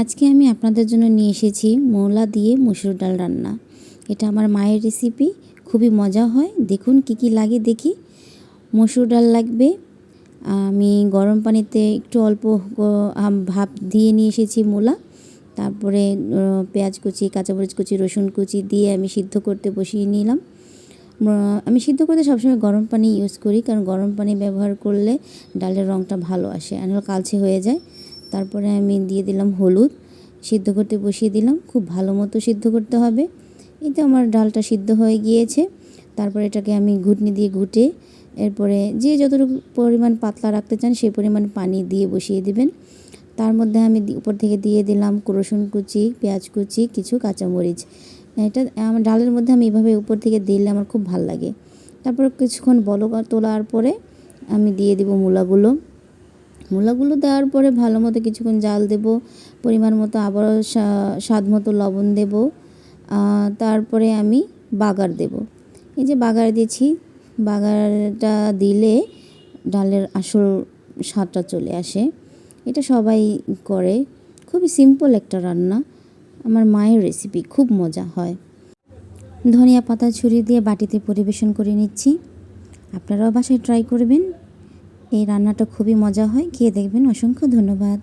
আজকে আমি আপনাদের জন্য নিয়ে এসেছি মৌলা দিয়ে মুসুর ডাল রান্না। এটা আমার মায়ের রেসিপি খুবই মজা হয়। দেখুন কি কি লাগে দেখি। মসুর ডাল লাগবে। আমি গরম পানিতে একটু অল্প ভাপ দিয়ে নিয়ে এসেছি মূলা তারপরে পেঁয়াজ কুচি, কাঁচামরিচ কুচি, রসুন কুচি দিয়ে আমি সিদ্ধ করতে বসিয়ে নিলাম। আমি সিদ্ধ করতে সবসময় গরম পানি ইউজ করি, কারণ গরম পানি ব্যবহার করলে ডালের রঙটা ভালো আসে আর কালচে হয়ে যায়। তারপরে আমি দিয়ে দিলাম হলুদ, সিদ্ধ করতে বসিয়ে দিলাম, খুব ভালো মতো সিদ্ধ করতে হবে। এই তো আমার ডালটা সিদ্ধ হয়ে গিয়েছে। তারপরে এটাকে আমি ঘুটনি দিয়ে ঘুটে এরপরে যে যতটুকু পরিমাণ পাতলা রাখতে চান সেই পরিমাণ পানি দিয়ে বসিয়ে দিবেন। তার মধ্যে আমি উপর থেকে দিয়ে দিলাম রসুন কুচি, পেঁয়াজ কুচি, কিছু কাঁচামরিচ। এটা আমার ডালের মধ্যে আমি এভাবে উপর থেকে দিলে আমার খুব ভালো লাগে। তারপর কিছুক্ষণ বলক তোলার পরে আমি দিয়ে দিব মূলাগুলো। মূলাগুলো দেওয়ার পরে ভালো মতো কিছুক্ষণ জাল দেব, পরিমাণ মতো আবারও স্বা- স্বাদ মতো লবণ দেব তারপরে আমি বাগার দেব। এই যে বাগার দিয়েছি, বাগারটা দিলে ডালের আসল স্বাদটা চলে আসে। এটা সবাই করে, খুবই সিম্পল একটা রান্না। আমার মায়ের রেসিপি খুব মজা হয়। ধনিয়া পাতা ছুরি দিয়ে বাটিতে পরিবেশন করে নিচ্ছি। আপনারাও বাসায় ট্রাই করবেন। এই রান্নাটা খুবই মজা হয়। খেয়ে দেখবেন অসংখ্য ধন্যবাদ।